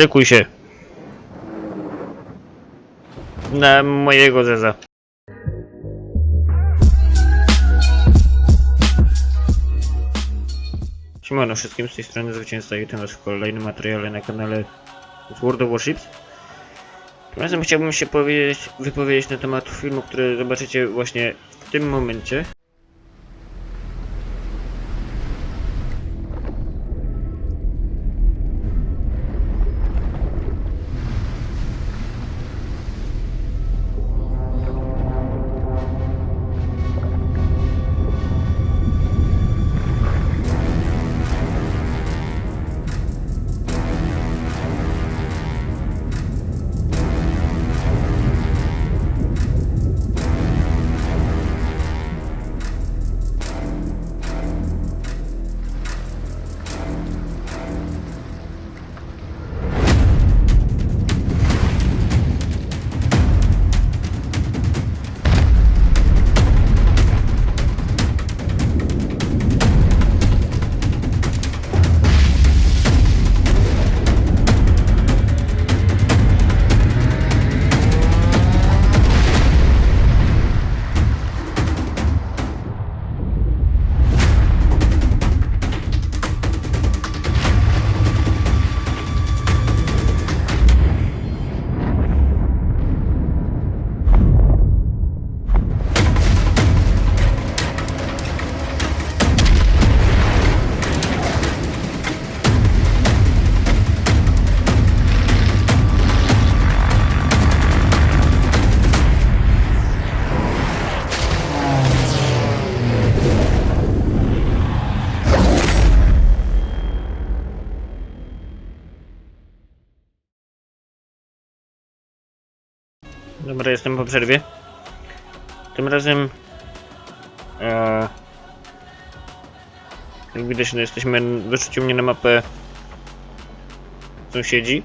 Szykuj się. Na mojego zeza. Siemano wszystkim z tej strony Zwycięzca i witam w kolejnym materiale na kanale World of Warships. Tym razem chciałbym się powiedzieć, wypowiedzieć na temat filmu, który zobaczycie właśnie w tym momencie. Dobra, jestem po przerwie. Tym razem... E, jak widać, no jesteśmy... Wyrzucił mnie na mapę sąsiedzi.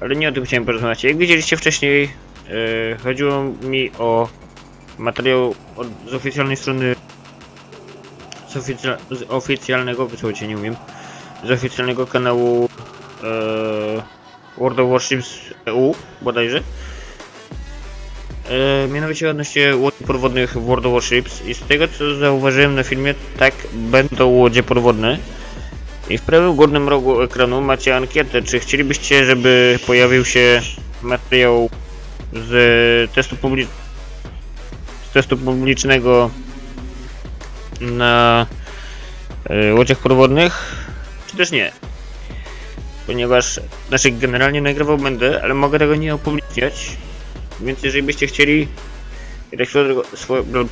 Ale nie o tym chciałem porozmawiać. Jak widzieliście wcześniej, e, chodziło mi o materiał od, z oficjalnej strony z, oficja, z oficjalnego, wysłuchajcie, nie umiem, z oficjalnego kanału e, World of Warships EU bodajże. E, mianowicie odnośnie łodzi podwodnych w World of Warships i z tego co zauważyłem na filmie, tak będą łodzie podwodne. I w prawym górnym rogu ekranu macie ankietę, czy chcielibyście, żeby pojawił się materiał z testu, z testu publicznego na e, łodziach podwodnych, czy też nie. Ponieważ, znaczy generalnie nagrywał będę, ale mogę tego nie opubliczniać, więc jeżeli byście chcieli tak swoją swoją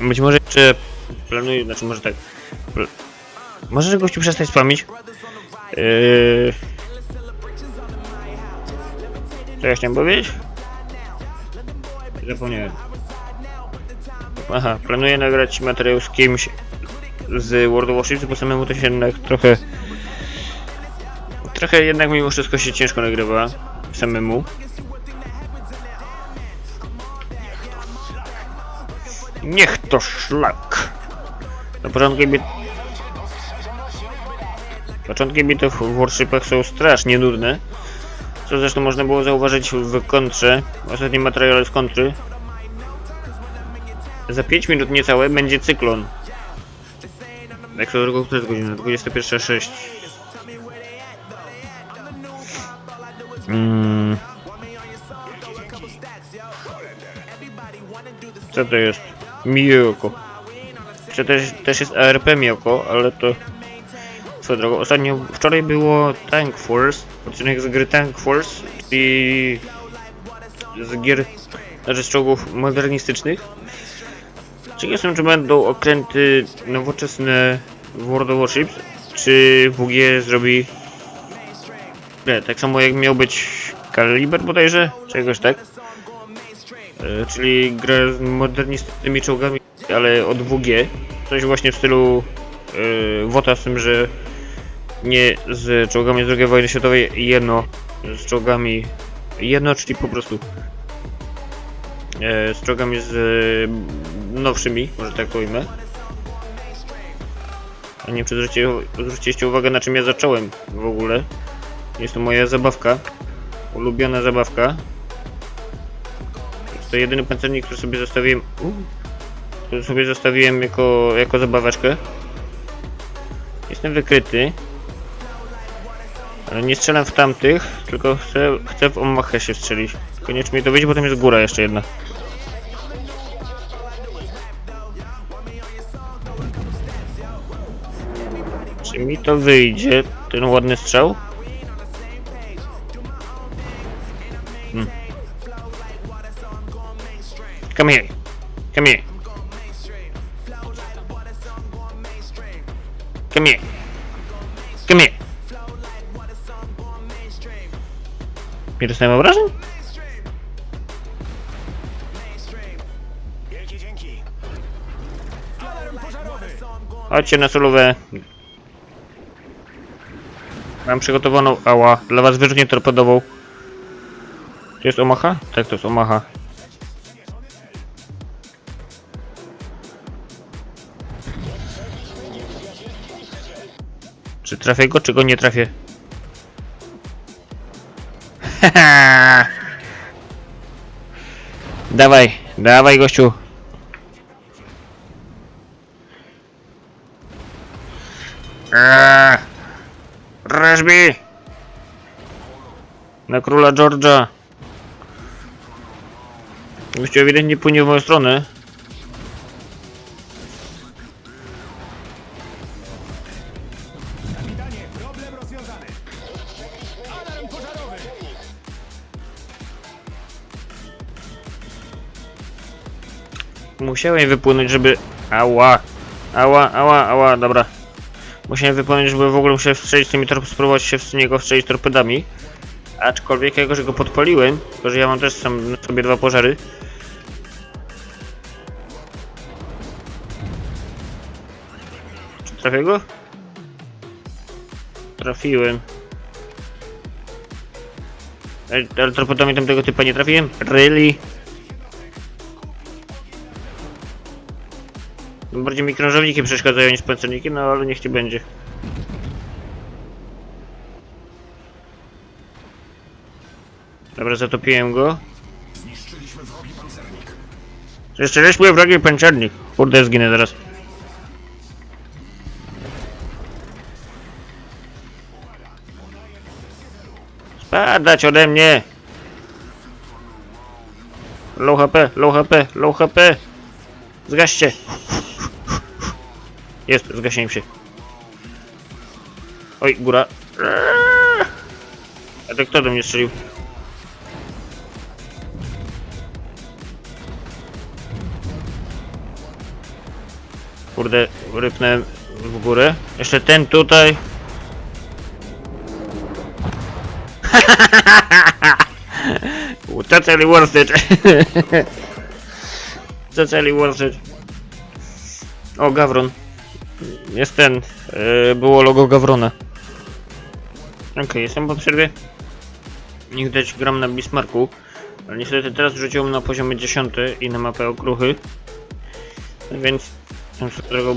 być może jeszcze planuję, znaczy może tak pl- może gościu przestać spamić. Yy... co ja chciałem powiedzieć? zapomniałem. Aha, planuję nagrać materiał z kimś z World of Warships, bo samemu to się jednak trochę trochę jednak mimo wszystko się ciężko nagrywa samemu. Niech to szlak. Na początku bit... Początki bitew w Warshipach są strasznie nudne. Co zresztą można było zauważyć w kontrze, w ostatnim materiale z kontry. Za 5 minut niecałe będzie cyklon. Jak to drugą, która jest godzina? 21.06. Mm. Co to jest? Miyoko. To też, też jest ARP Miyoko, ale to... Swoją drogą, ostatnio, wczoraj było Tank Force, odcinek z gry Tank Force, czyli z gier, znaczy z czołgów modernistycznych. Ciekaw czy będą okręty nowoczesne World of Warships, czy WG zrobi tak samo jak miał być Kaliber bodajże, czegoś tak. E, czyli gra z modernistycznymi czołgami, ale od WG. Coś właśnie w stylu e, WOTA, z tym, że nie z czołgami z II wojny światowej, jedno z czołgami, jedno, czyli po prostu e, z czołgami z e, nowszymi, może tak to ujmę. A nie czy zwróciliście uwagę, na czym ja zacząłem w ogóle. Jest to moja zabawka. Ulubiona zabawka. Jest to jedyny pancernik, który sobie zostawiłem... Który sobie zostawiłem jako, jako zabaweczkę. Jestem wykryty. Ale nie strzelam w tamtych, tylko chcę, chcę w Omachę się strzelić. Koniecznie mi to wyjdzie, potem jest góra jeszcze jedna. Czy mi to wyjdzie, ten ładny strzał? Come here. Come here. Come here. Come here. Nie dostałem obrażeń? Chodźcie na solówę. Mam przygotowaną ała. Dla was wyrzutnię torpedową. To jest Omaha? Tak, to jest Omaha. Czy trafię go, czy go nie trafię? Dawaj, dawaj gościu. Eee! Na króla George'a. Gościu ewidentnie płynie w moją stronę. Musiałem wypłynąć, żeby... Ała! Ała, ała, ała, dobra. Musiałem wypłynąć, żeby w ogóle musiałem strzelić tymi torp... spróbować się w niego strzelić torpedami. Aczkolwiek jako, że go podpaliłem, to że ja mam też sam na sobie dwa pożary. Czy trafię go? Trafiłem. Ale torpedami tamtego typa nie trafiłem? Really? Bardziej mi krążowniki przeszkadzają niż pancerniki, no ale niech ci będzie. Dobra, zatopiłem go. Zniszczyliśmy wrogi pancernik. Zniszczyliśmy wrogi pancernik. Kurde, zginę zaraz. Spadać ode mnie! Low HP, low HP, low HP! Zgaście! Jest, zgasiłem się. Oj, góra. A to kto do mnie strzelił? Kurde, rypnąłem w górę. Jeszcze ten tutaj. Totally worth it. totally worth it. O, Gawron. Jest ten. Yy, było logo Gawrona. Okej, jestem po przerwie. Widać gram na Bismarku. Ale niestety teraz rzuciłem na poziomie 10 i na mapę okruchy. Więc tam swoją drogą...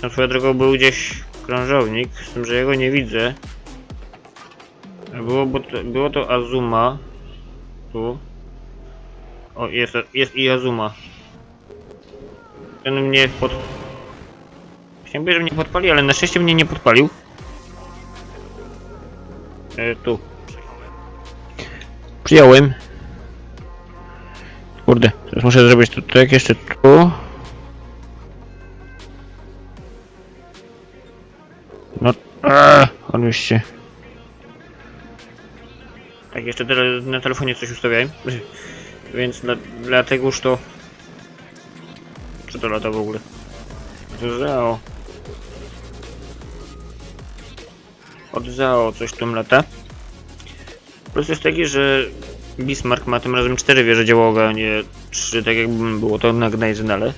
Tam swoją drogą był gdzieś krążownik, z tym, że ja go nie widzę. Było, to, było to Azuma. Tu. O, jest, jest i Azuma. Ten mnie pod... Chciałem powiedzieć, że mnie podpali, ale na szczęście mnie nie podpalił. E, tu. Przyjąłem. Kurde, teraz muszę zrobić to tak, jeszcze tu. No, aaa, się... Tak, jeszcze na telefonie coś ustawiałem. Więc dla, dlatego już to... Co to lata w ogóle? To Zao. Od Zao coś tam lata. Plus jest taki, że Bismarck ma tym razem 4 wieże działowe, a nie 3, tak jakby było to na Gneisenale.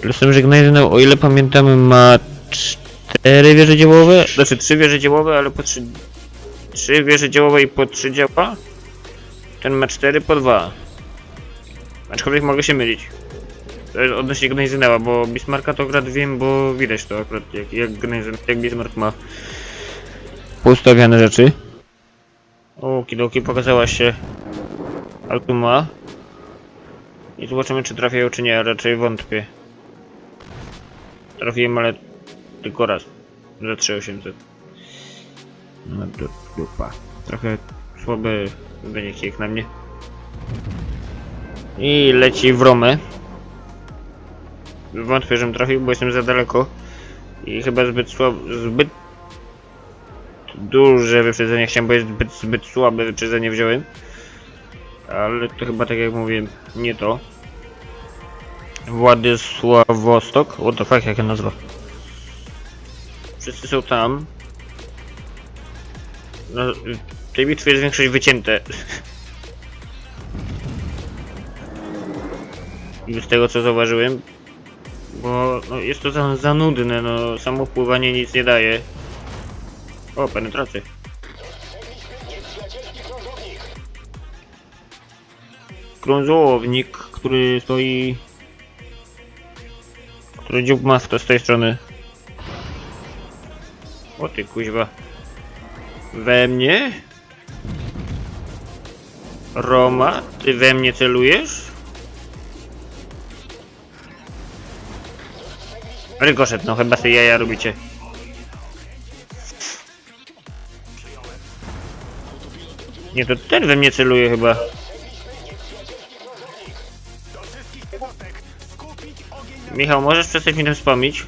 Plus tym, że Gneisenal, o ile pamiętamy, ma 4 wieże działowe, znaczy 3 wieże działowe, ale po 3, 3 wieże działowe i po 3 działa. Ten ma 4 po 2. Aczkolwiek mogę się mylić. Odnośnie Gnejzynęła, bo Bismarcka to akurat wiem, bo widać to akurat jak, jak, Gnejzyn, jak Bismarck ma poustawiane rzeczy. O, kidoki pokazała się Altuma. I zobaczymy czy trafiają czy nie, a raczej wątpię. Trafiłem, ale tylko raz. Za 3800. No to dupa. Trochę słaby wynik jak na mnie. I leci w Romę. Wątpię, żebym trafił, bo jestem za daleko. I chyba zbyt słabo, zbyt duże wyprzedzenie chciałem, bo jest zbyt, zbyt słabe wyprzedzenie wziąłem. Ale to chyba tak jak mówiłem, nie to. Władysławostok? What the fuck, jaka nazwa? Wszyscy są tam. No, w tej bitwie jest większość wycięte. Z tego co zauważyłem. Bo no, jest to za, za nudne, no samo pływanie nic nie daje. O, penetracja. Krążownik, który stoi... Który dziób ma z tej strony. O ty kuźwa. We mnie? Roma, ty we mnie celujesz? Rykoszet, no chyba sobie jaja robicie. Nie, to ten we mnie celuje chyba. Michał, możesz przestać mi tym wspomnieć?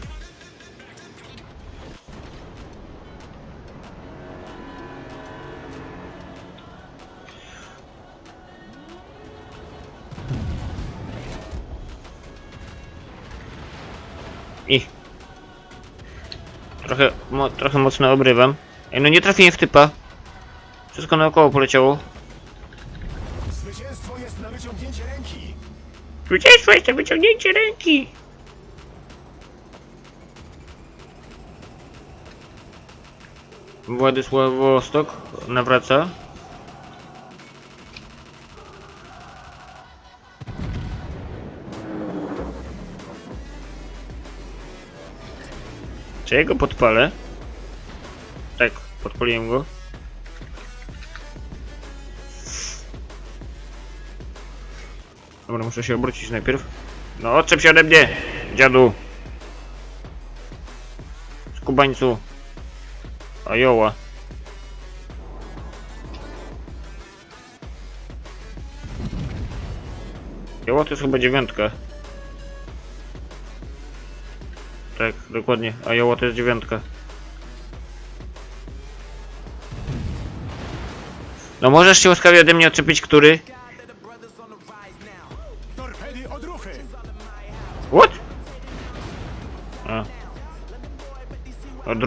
I. Trochę, mo, trochę mocno obrywam. No nie trafiłem w typa. Wszystko naokoło poleciało. Zwycięstwo jest na wyciągnięcie ręki! Zwycięstwo jest to wyciągnięcie ręki! Władysławostok nawraca. Czy ja go podpalę? Tak, podpaliłem go. Dobra, muszę się obrócić najpierw. No, odczep się ode mnie, dziadu. Skubańcu. Ajoła. Joła to jest chyba dziewiątka. Tak, dokładnie. A to jest dziewiątka. No możesz się łaskawie ode mnie odczepić, który?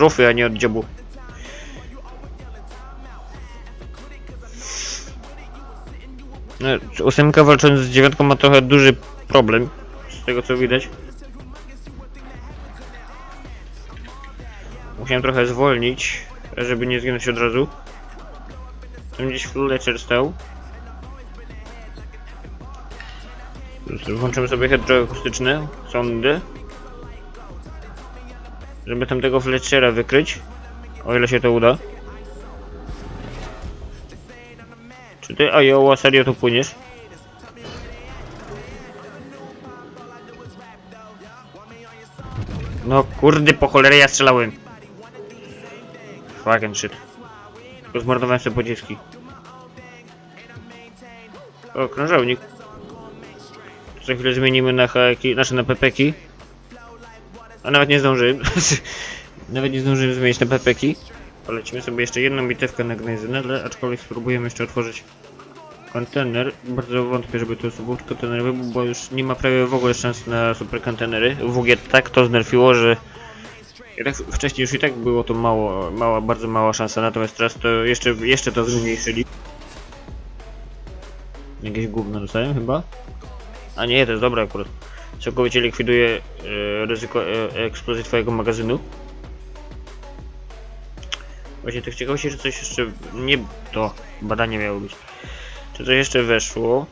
Rufy, a nie od dziobu. No, ósemka walcząc z dziewiątką ma trochę duży problem, z tego co widać. Musiałem trochę zwolnić, żeby nie zginąć od razu. Tam gdzieś Fletcher stał. Włączymy sobie hydroakustyczne sondy. Żeby tamtego Fletchera wykryć. O ile się to uda. Czy ty, Iowa, serio tu płyniesz? No kurde, po cholerę ja strzelałem. Fucking shit. Tylko zmarnowałem sobie pociski. O, krążownik. Za chwilę zmienimy na haki, znaczy na pepeki. A nawet nie zdążyłem. nawet nie zdążyłem zmienić na pepeki. Polecimy sobie jeszcze jedną bitewkę na Gnezynele, aczkolwiek spróbujemy jeszcze otworzyć kontener. Bardzo wątpię, żeby to był kontenerowy, bo już nie ma prawie w ogóle szans na super kontenery. WG tak to znerfiło, że wcześniej już i tak było to mało, mała, bardzo mała szansa, natomiast teraz to jeszcze, jeszcze to zmniejszyli. Jakieś gówno dostałem chyba? A nie, to jest dobre akurat. Całkowicie likwiduje e, ryzyko e, eksplozji twojego magazynu. Właśnie tak ciekawości, że coś jeszcze nie to badanie miało być. Czy coś jeszcze weszło?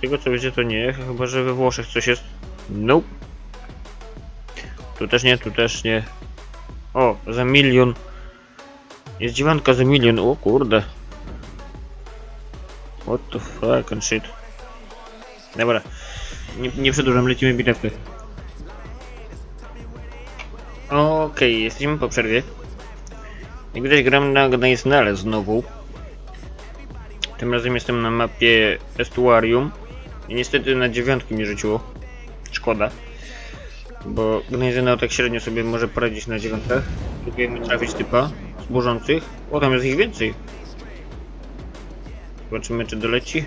Tego co wiecie to nie, chyba że we Włoszech coś jest. Nope. Tu też nie, tu też nie. O, za milion. Jest dziewiątka za milion, o kurde. What the fuck and shit. Dobra. Nie, nie przedłużam, lecimy bitewkę. Okej, jesteśmy po przerwie. Jak widać gram na Gdańsnale znowu. Tym razem jestem na mapie Estuarium. I niestety na dziewiątki mi rzuciło. Szkoda. Bo Gdańsnale tak średnio sobie może poradzić na dziewiątkach. Próbujemy trafić typa z burzących. O, tam jest ich więcej. Zobaczymy czy doleci.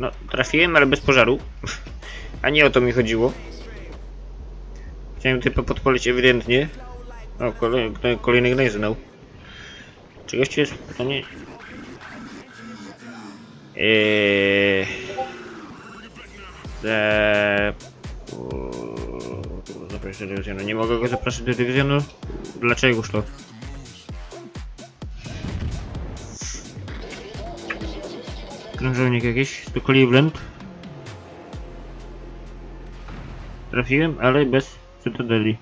No, trafiłem, ale bez pożaru. A nie o to mi chodziło. Chciałem typa podpalić ewidentnie. O, kolej, kolejny gnajzynał. Czy gościu jest pytanie? Eee... Zapraszać do dywizjonu. Nie mogę go zapraszać do dywizjonu? Dlaczegoż to? Krążownik jakiś, to Cleveland. Trafiłem, ale bez cytadeli.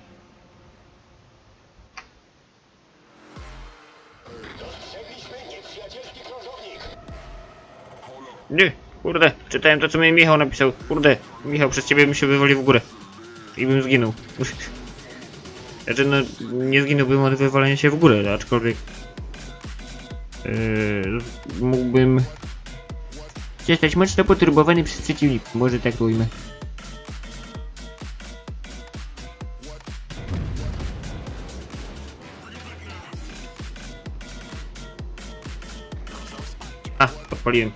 Nie, kurde, czytałem to co mi Michał napisał. Kurde, Michał, przez ciebie bym się wywalił w górę. I bym zginął. Znaczy no, nie zginąłbym od wywalenia się w górę, aczkolwiek... Yy, mógłbym... Zostać mocno poturbowany przez przeciwników, może tak ujmę. A, podpaliłem.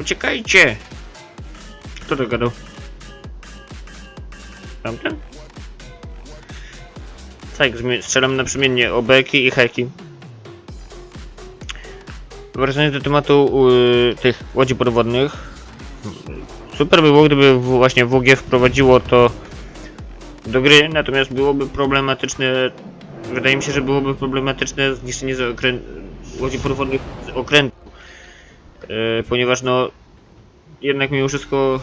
Uciekajcie! Kto to gadał? Tamten? Tak, strzelam naprzemiennie obeki i heki. Wracając do tematu y, tych łodzi podwodnych. Super by było, gdyby właśnie WG wprowadziło to do gry, natomiast byłoby problematyczne. Wydaje mi się, że byłoby problematyczne zniszczenie z łodzi podwodnych z okrętu. E, ponieważ no jednak mimo wszystko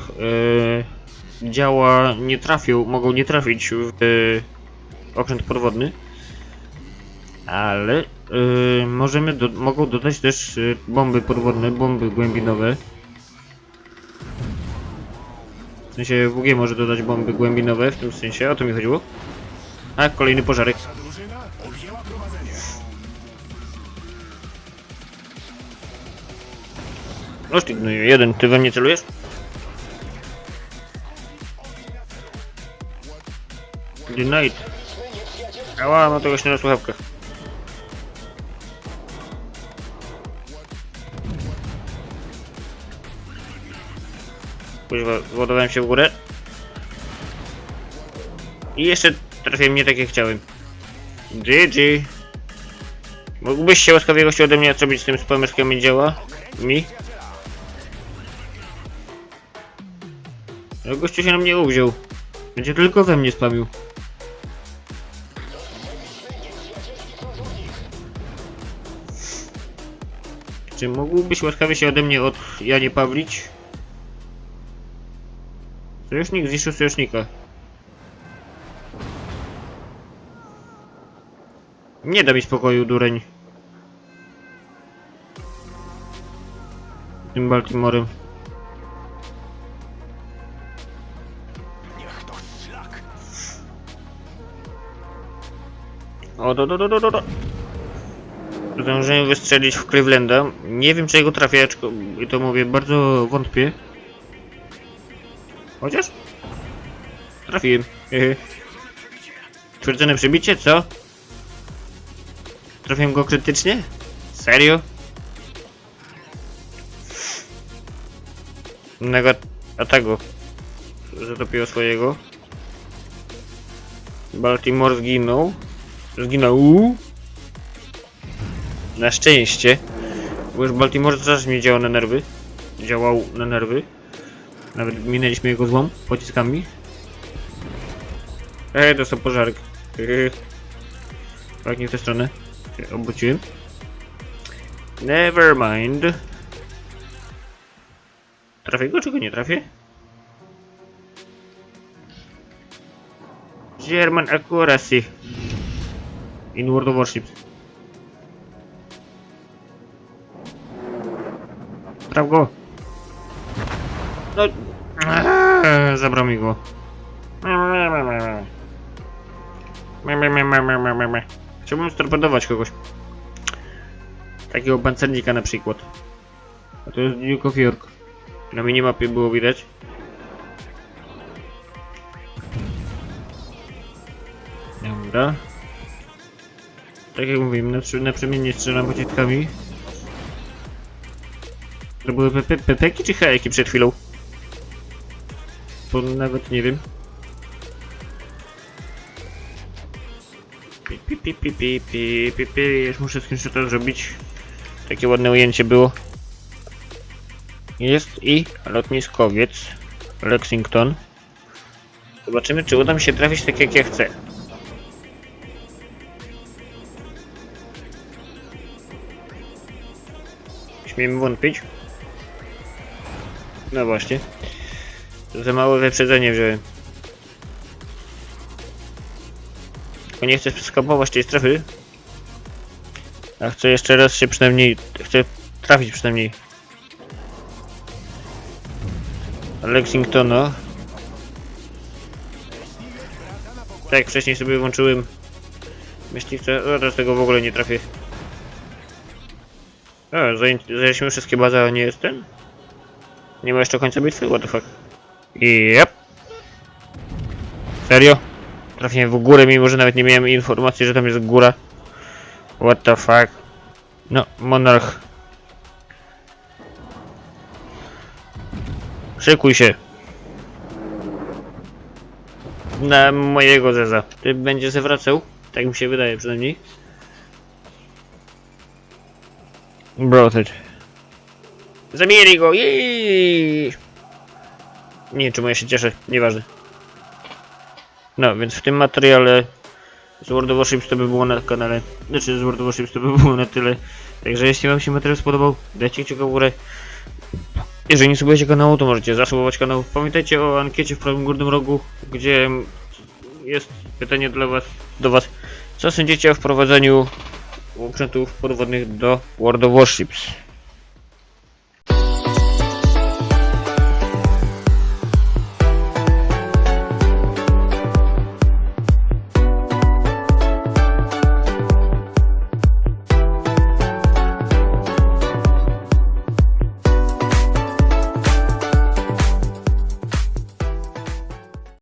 e, działa nie trafią, mogą nie trafić w okręt podwodny. Ale e, możemy do, mogą dodać też e, bomby podwodne, bomby głębinowe. W sensie WG może dodać bomby głębinowe, w tym sensie, o to mi chodziło. A, kolejny pożarek. No gnoju, jeden, ty we mnie celujesz? Denied. Ała, mam tego się na. Kuźwa, zładowałem się w górę. I jeszcze trafiłem nie tak jak chciałem. GG. Mógłbyś się łaskawie gościu ode mnie zrobić z tym spamerskiem działa? Mi? No gościu się na mnie uwziął. Będzie tylko we mnie spamił. Czy mógłbyś łaskawie się ode mnie od Janie Pawlić? Sojusznik zniszczył sojusznika. Nie da mi spokoju, dureń. Tym Baltimorem. Niech to szlak. O, do, do, do, do, do, do. Zdążyłem wystrzelić w Clevelanda. Nie wiem, czy jego trafię, aczko- i to mówię, bardzo wątpię. Chociaż? Trafiłem. Twierdzone przebicie, co? Trafiłem go krytycznie? Serio? Innego ataku. Zatopiło swojego. Baltimore zginął. Zginął. Na szczęście. Bo już Baltimore też mi działał na nerwy. Działał na nerwy. Nawet minęliśmy jego złom pociskami. Ej, dostał pożarek. Hehe. Tak, nie w tę stronę. Się obróciłem. Never mind. Trafię go, czy go nie trafię? German accuracy. In World of Warships. Traf go. No. Eee, zabrał mi go. Chciałbym storpedować kogoś. Takiego pancernika na przykład. A to jest Duke of York. Na minimapie było widać. Dobra. Tak jak mówiłem, na, na przemiennie strzelam pociskami. To były pepe- pepeki czy hejki przed chwilą? Bo nawet nie wiem. Pi, pi, pi, pi, pi, pi, pi, pi. Już muszę screenshota zrobić. Takie ładne ujęcie było. Jest i lotniskowiec Lexington. Zobaczymy, czy uda mi się trafić tak jak ja chcę. Śmiem wątpić. No właśnie. Za małe wyprzedzenie wziąłem. Tylko nie chcę skapować tej strefy. A chcę jeszcze raz się przynajmniej... Chcę trafić przynajmniej. Lexingtona. Tak wcześniej sobie włączyłem myśliwce, o, teraz tego w ogóle nie trafię. O, zajęliśmy wszystkie bazy, a nie jest ten? Nie ma jeszcze końca bitwy? What the fuck? Yep. Serio? Trafiłem w górę, mimo że nawet nie miałem informacji, że tam jest góra. What the fuck? No, monarch. Szykuj się. Na mojego zeza. Ty będzie zawracał? Tak mi się wydaje przynajmniej. Broted. Zabili go! Jej! Nie wiem, czemu ja się cieszę, nieważne. No, więc w tym materiale z World of Warships to by było na kanale. Znaczy z World of Warships to by było na tyle. Także jeśli wam się materiał spodobał, dajcie kciuka w górę. Jeżeli nie subujecie kanału, to możecie zasubować kanał. Pamiętajcie o ankiecie w prawym górnym rogu, gdzie jest pytanie dla was, do was. Co sądzicie o wprowadzeniu okrętów podwodnych do World of Warships?